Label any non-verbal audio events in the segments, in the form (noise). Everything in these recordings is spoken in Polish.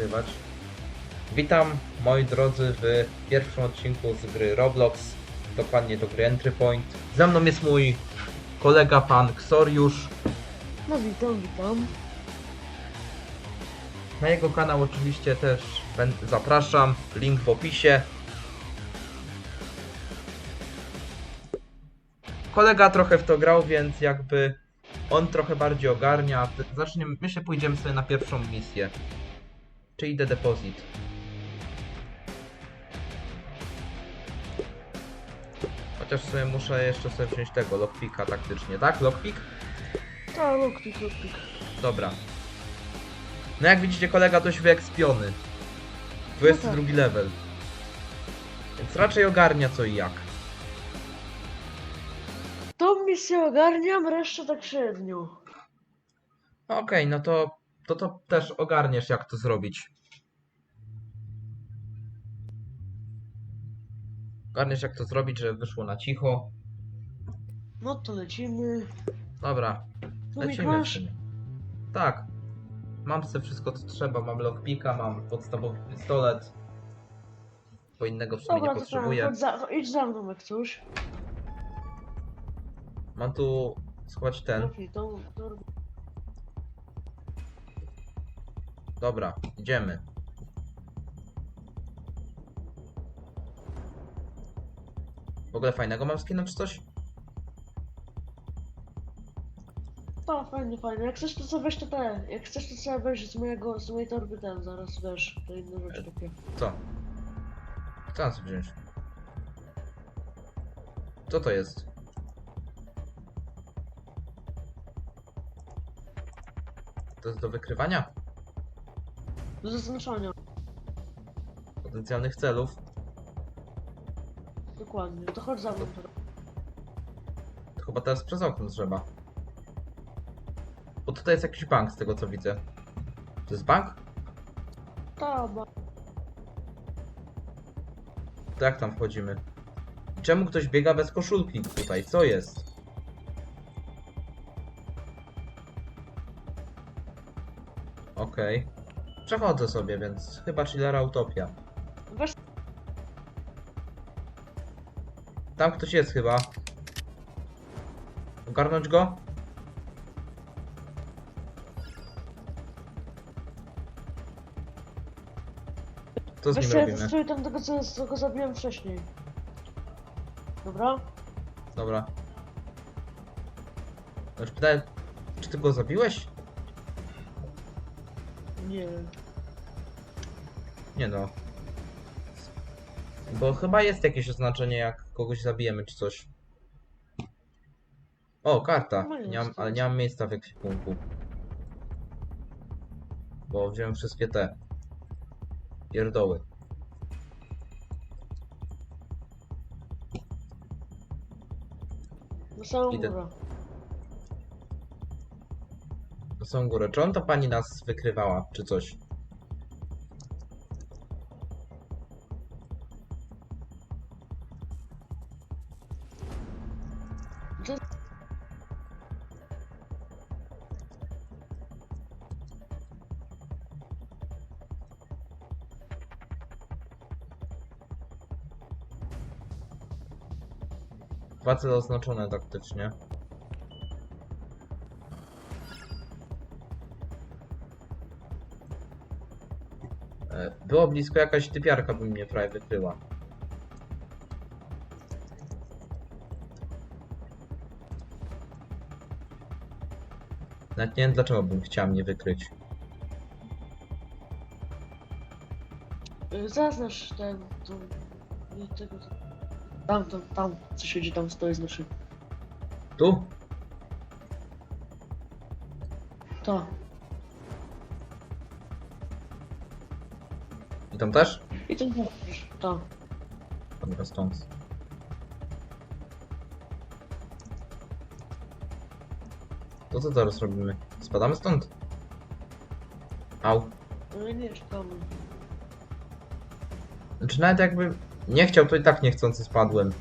nagrywać. Witam moi drodzy w pierwszym odcinku z gry Roblox, dokładnie do gry Entry Point. Ze mną jest mój kolega pan Ksoriusz. No witam, witam. Na jego kanał oczywiście też zapraszam, link w opisie. Kolega trochę w to grał, więc jakby on trochę bardziej ogarnia. Zaczniemy, myślę, pójdziemy sobie na pierwszą misję. Czyli The Deposit. Chociaż sobie muszę jeszcze sobie wziąć tego, lockpicka taktycznie, tak? Lockpick? A, lokpik, lokpik. Dobra. No jak widzicie, kolega dość wyekspiony. 22 level. Więc raczej ogarnia co i jak. Tą misję ogarniam, resztę tak średnio. Okej, no to, to to też ogarniesz jak to zrobić. Ogarniesz jak to zrobić, żeby wyszło na cicho. No to lecimy. Dobra, Mówik lecimy. masz? Tak. Mam sobie wszystko co trzeba. Mam lockpicka, mam podstawowy pistolet. Bo innego w sumie Dobra, nie to tam, potrzebuję. chodź za, idź za mną jak coś. Mam tu schować ten. Okej, to, to... Dobra, idziemy. W ogóle fajnego mam skina czy coś? To fajnie, fajnie. Jak chcesz to sobie weź to te. Jak chcesz to sobie weź z mojego, z mojej torby ten, zaraz wiesz, to inne rzeczy takie. Co? Co mam sobie wziąć? Co to jest? To jest do wykrywania Do zaznaczania, potencjalnych celów. dokładnie. To chodź za mną teraz. To chyba teraz przez okno trzeba. Bo tutaj jest jakiś bank z tego co widzę. To jest bank? Ta, ba... To jak tam wchodzimy? Czemu ktoś biega bez koszulki tutaj? Co jest? Okej. Przechodzę sobie, więc chyba chillera utopia. Weź Tam ktoś jest chyba. Ogarnąć go? Co z nim sobie robimy? tam tego, co, co go zabiłem wcześniej. Dobra? Dobra. Już pytałem, czy ty go zabiłeś? Nie. Nie no. Bo chyba jest jakieś oznaczenie, jak kogoś zabijemy, czy coś. O, karta. No Nie mam, ale nie mam miejsca w ekwipunku. Bo wziąłem wszystkie te pierdoły. Na samą Idę. górę. Na samą górę. Czy on to pani nas wykrywała, czy coś? Cele oznaczone taktycznie. E, Było blisko jakaś typiarka by mnie prawie wykryła. Nawet nie wiem dlaczego bym chciała mnie wykryć. Zaznacz ten, to, tego, tam, tam, tam, co siedzi tam, stoi, znaczy, Tu? to, I tam też? i ten mówisz, to, Dobra, stąd. To co teraz robimy? Spadamy stąd? Au. ale nie, czekamy. Znaczy nawet jakby nie chciał, to i tak niechcący spadłem.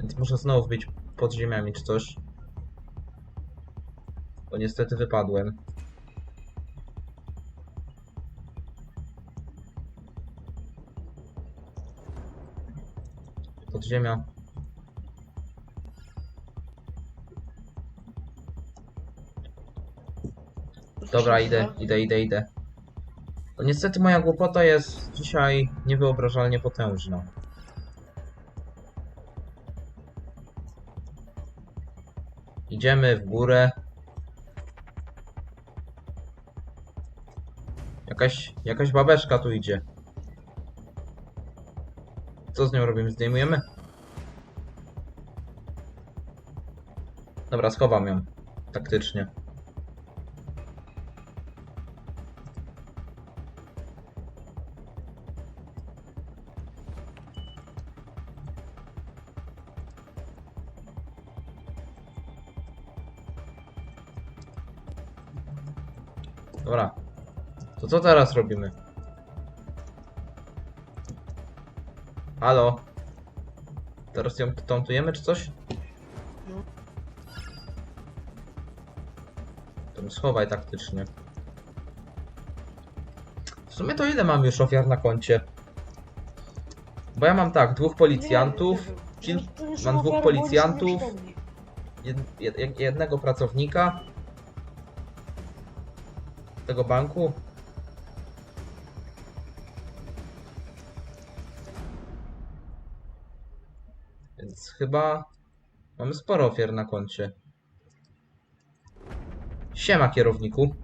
Więc muszę znowu wbić pod ziemiami czy coś. Bo niestety wypadłem. Podziemia. Dobra, idę, idę, idę, idę. No niestety moja głupota jest dzisiaj niewyobrażalnie potężna. Idziemy w górę. Jakaś, jakaś babeczka tu idzie. Co z nią robimy? Zdejmujemy? Dobra, schowam ją. Taktycznie. Co teraz robimy? Halo? Teraz ją tątujemy czy coś? To schowaj taktycznie. W sumie to ile mam już ofiar na koncie? Bo ja mam tak, dwóch policjantów, kil- mam dwóch policjantów. jed, jednego pracownika tego banku. Chyba mamy sporo ofiar na koncie. Siema kierowniku.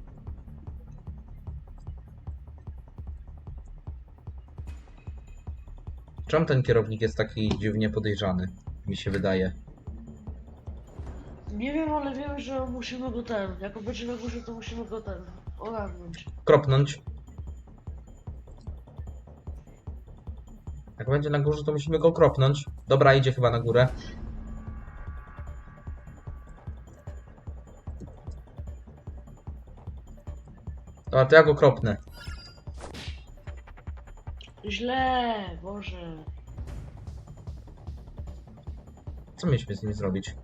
Czemu ten kierownik jest taki dziwnie podejrzany? Mi się wydaje. Nie wiem, ale wiem, że musimy go ten. Jak będzie na górze, to musimy go ten. Ogarnąć. kropnąć. Jak będzie na górze, to musimy go kropnąć. Dobra, idzie chyba na górę. Dobra, to ja go kropnę. Źle, Boże. Co mieliśmy z nim zrobić?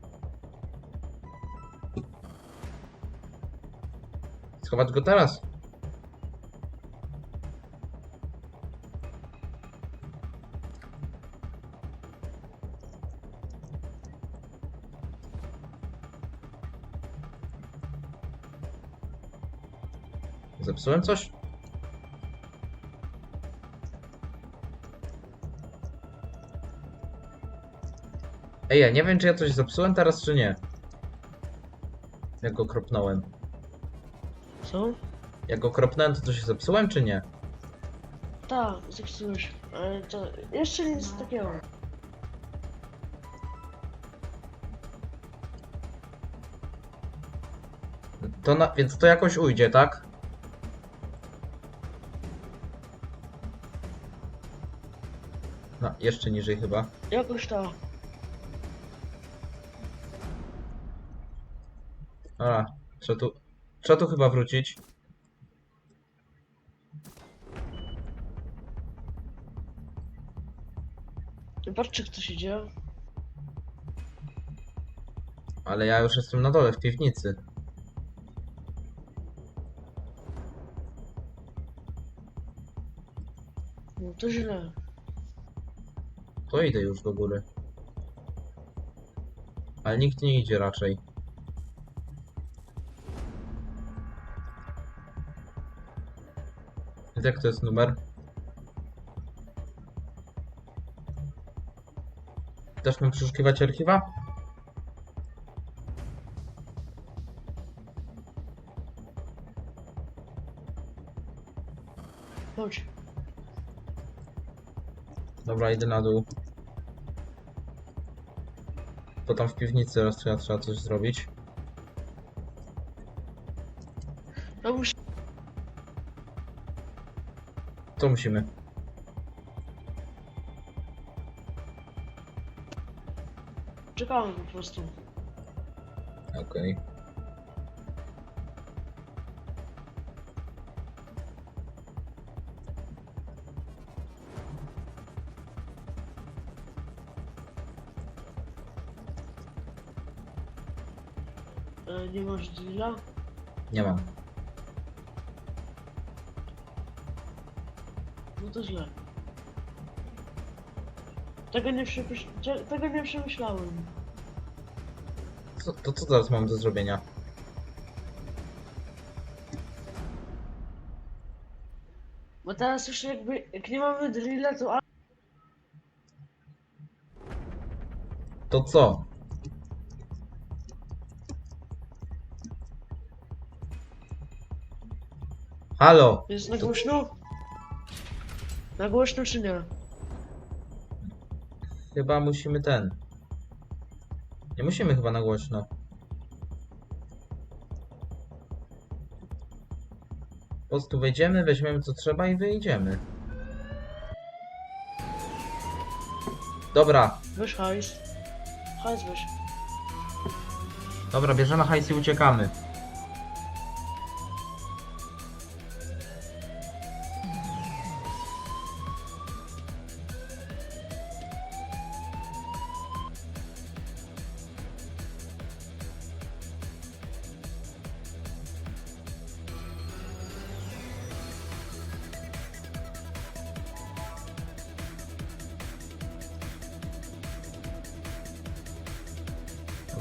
Schować go teraz? Zepsułem coś? Ej, ja nie wiem, czy ja coś zepsułem teraz, czy nie. Jak go kropnąłem. Co? Jak go kropnąłem, to coś zepsułem, czy nie? Tak, zepsułeś. Ale to jeszcze nic takiego. To na, więc to jakoś ujdzie, tak? Jeszcze niżej chyba. Jakoś to. Dobra, trzeba tu, trzeba tu chyba wrócić. Patrzcie, co się dzieje. Ale ja już jestem na dole, w piwnicy. No to źle. To idę już do góry. Ale nikt nie idzie raczej. Więc Jak to jest numer? Też mam przeszukiwać archiwa? Chodź. Dobra, idę na dół. To tam w piwnicy teraz trzeba, trzeba coś zrobić. No musi... Co musimy? Czekamy po prostu. Okej. E, nie masz drilla? Nie mam. No to źle. Tego nie, tego nie przemyślałem. Co, to co teraz mam do zrobienia? Bo teraz już jakby, jak nie mamy drilla, to... a- To co? Halo! Jest na głośno? Na głośno czy nie? Chyba musimy ten. Nie musimy chyba na głośno. Po prostu wejdziemy, weźmiemy co trzeba i wyjdziemy. Dobra, Weź hajs. Hajs weź. dobra, bierzemy hajs i uciekamy.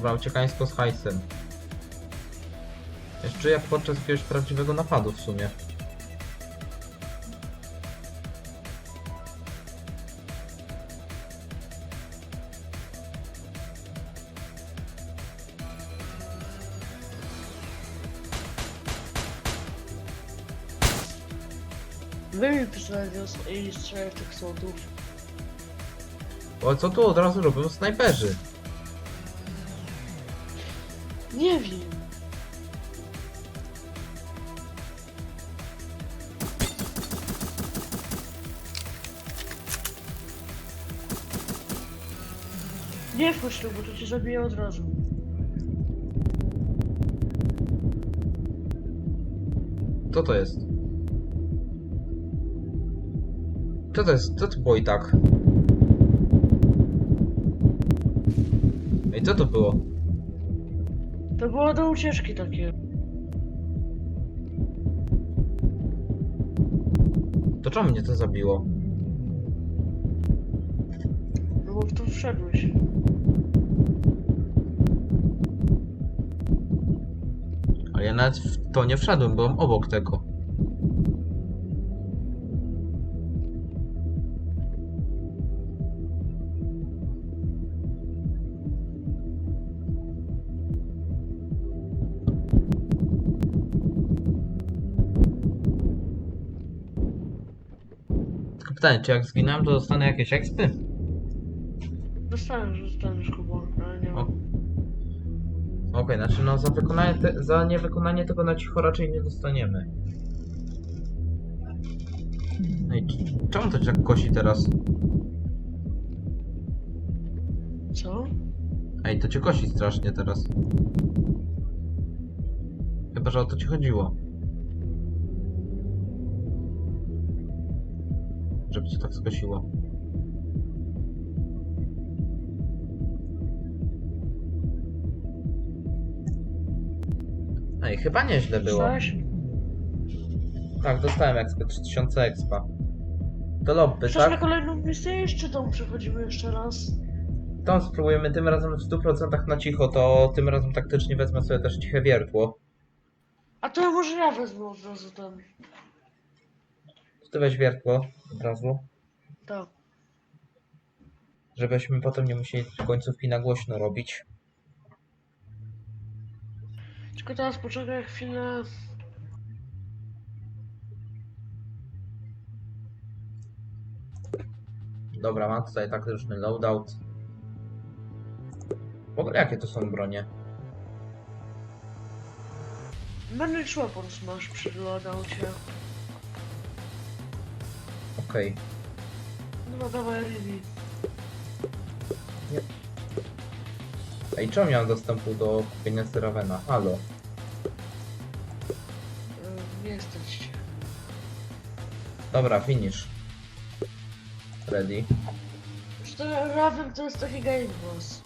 Dobra, uciekańsko z hajsem. Jeszcze jak podczas jakiegoś prawdziwego napadu w sumie. Wyjmij pistolet i strzelaj w tych sądów. O co tu od razu robią snajperzy? Nie wiem. Nie wchodź tu, bo to cię zabije od razu. Co to jest? Co to jest? Co to było i tak? Ej, co to było? To było do ucieczki takie. To czemu mnie to zabiło? No bo w to wszedłeś. Ale ja nawet w to nie wszedłem, byłem obok tego. Pytanie, czy jak zginąłem, to dostanę jakieś ekspy? Dostałem, że dostaniesz chyba, ale nie mam. Okej, znaczy no za wykonanie te, za niewykonanie tego na cicho raczej nie dostaniemy. Ej, c- czemu to cię tak kosi teraz? Co? Ej, to cię kosi strasznie teraz. Chyba, że o to ci chodziło. Żeby cię tak skosiło. Ej, chyba nieźle było. Dostałeś? Tak, dostałem expa, 3000 expa. To lobby, na tak? kolejną misję czy tą przechodzimy jeszcze raz? Tą spróbujemy tym razem w 100% na cicho, to tym razem taktycznie wezmę sobie też ciche wiertło. A to ja może ja wezmę od razu ten. Ty weź wiertło od razu, Tak. żebyśmy potem nie musieli końcówki na głośno robić. Tylko teraz poczekaj chwilę. Dobra, mam tutaj taktyczny loadout. W ogóle jakie to są bronie? Manage weapons masz przy loadoucie. Okej. No dawaj Rivi. Ej, czemu miałem dostępu do kupienia Seravena? Halo. Yy, nie jesteście. Dobra, finish. Ready. Czy to Raven to jest taki game boss?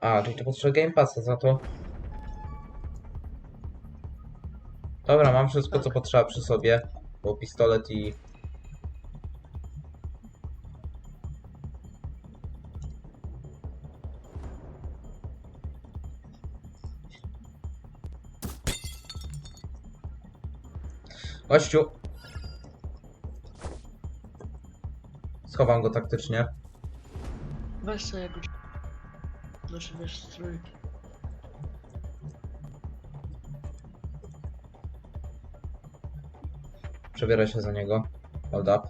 A, czyli to potrzeba Game Passa za to. Dobra, mam wszystko co potrzeba przy sobie. Bo pistolet i. Gościu! Schowam go taktycznie. Weź sobie jego... Znaczy wiesz, strój. Przebiera się za niego. Hold up.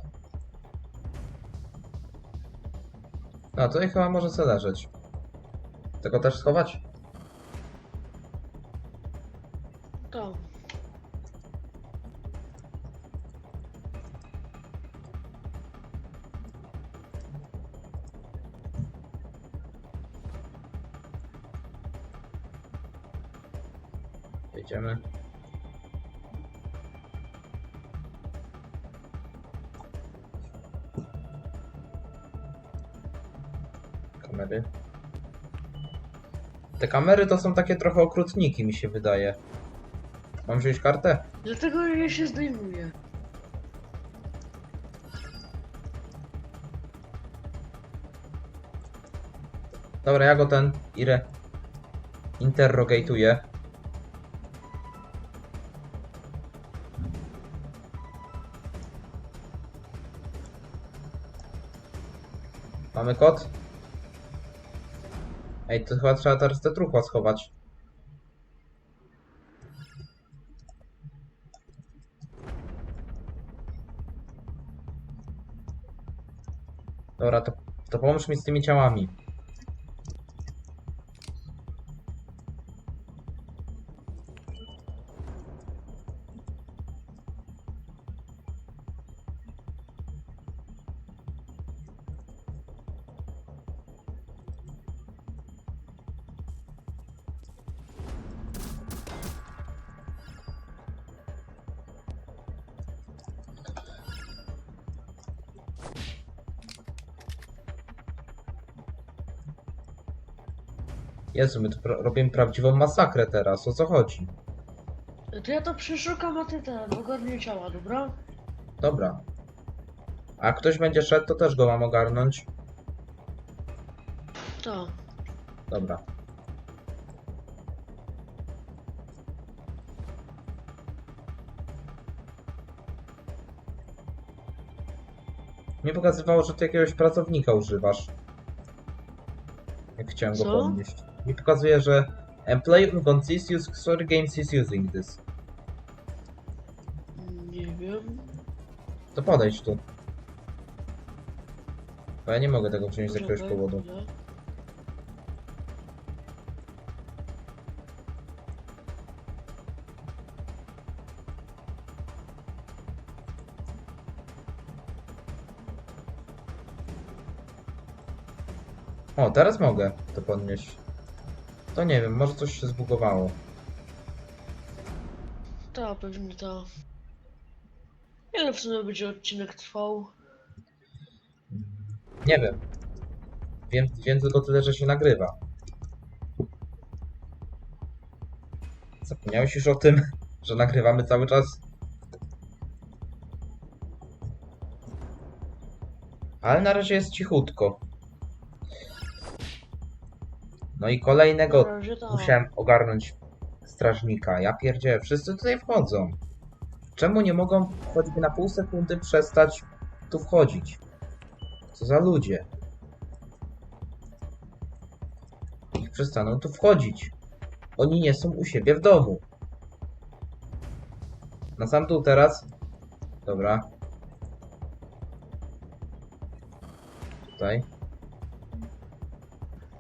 No, tutaj chyba może sobie leżeć. Tego też schować? To. Jedziemy. Kamery. Te kamery to są takie trochę okrutniki, mi się wydaje. Mam wziąć kartę? Dlatego je się zdejmuje. Dobra, ja go ten ire interrogatuję. Mamy kod? Ej, to chyba trzeba teraz te truchła schować. Dobra, to, to pomóż mi z tymi ciałami. Jezu, my tu pra- robimy prawdziwą masakrę teraz, o co chodzi? To ja to przeszukam, a ty ten, ogarnij ciała, dobra? Dobra. A jak ktoś będzie szedł, to też go mam ogarnąć. To. Dobra. Nie pokazywało, że ty jakiegoś pracownika używasz. Jak chciałem go Co? podnieść. Mi pokazuje, że Employee unconscious use sorry games is using this. Nie wiem. To podejdź tu. Bo ja nie mogę tego przynieść z jakiegoś powodu. O, teraz mogę to podnieść. To nie wiem, może coś się zbugowało. To pewnie to. Ile w sumie będzie odcinek trwał? Nie wiem. Wiem, wiem tylko tyle, że się nagrywa. Zapomniałeś już o tym, (laughs) że nagrywamy cały czas? Ale na razie jest cichutko. No i kolejnego musiałem ogarnąć strażnika. Ja pierdzielę, wszyscy tutaj wchodzą. Czemu nie mogą choćby na pół sekundy przestać tu wchodzić? Co za ludzie? Niech przestaną tu wchodzić. Oni nie są u siebie w domu. Na sam dół teraz. Dobra. Tutaj.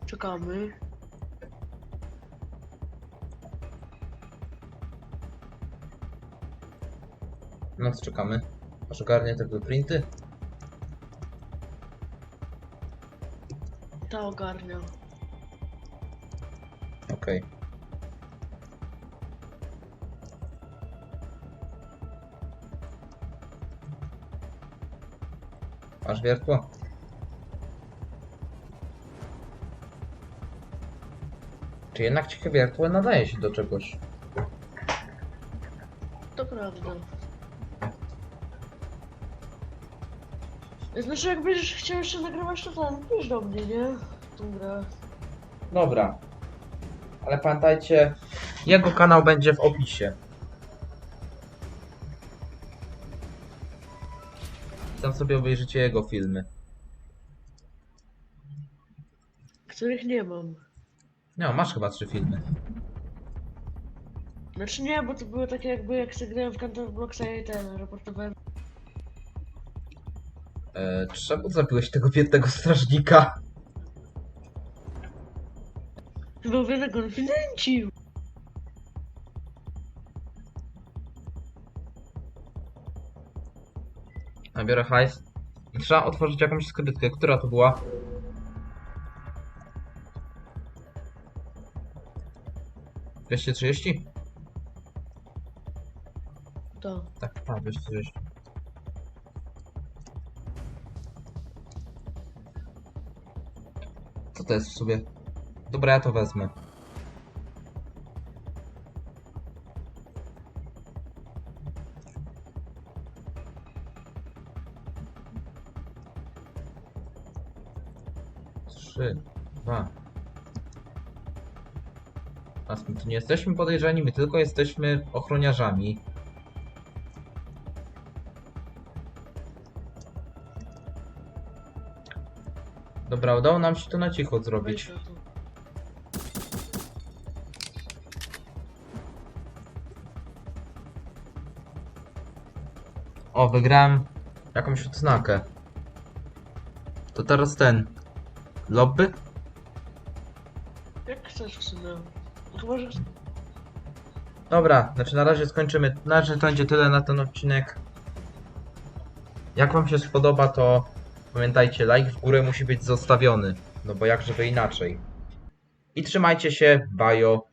Czekamy. No co czekamy? Aż ogarnie te blueprinty? Ta ogarnia. Okej. Masz wiertło? Czy jednak ciekawie jak nadaje się do czegoś? To prawda. Znaczy, jak będziesz chciał jeszcze nagrywać, to ten, pisz do mnie, nie? Tą grę. Dobra. Ale pamiętajcie, jego kanał będzie w opisie. Tam sobie obejrzycie jego filmy. Których nie mam. No, masz chyba trzy filmy. Znaczy nie, bo to były takie jakby jak sobie grałem w Counter Blocksa i ten, raportowałem. E, czemu zabiłeś tego biednego strażnika? Chyba wiele konfidenci. Nabiorę hajs. Trzeba otworzyć jakąś skrytkę. Która to była? Dwieście trzydzieści? To. Tak, tak, 230. to jest w sobie? Dobra, ja to wezmę. Trzy, dwa. Raz, my tu nie jesteśmy podejrzani, my tylko jesteśmy ochroniarzami. Dobra, udało nam się to na cicho zrobić. O, wygrałem jakąś odznakę. To teraz ten. Lobby? Jak chcesz w sumie. No że... Dobra, znaczy na razie skończymy. Na razie to będzie tyle na ten odcinek. Jak wam się spodoba, to pamiętajcie, like w górę musi być zostawiony. No bo jak żeby inaczej. I trzymajcie się, bajo.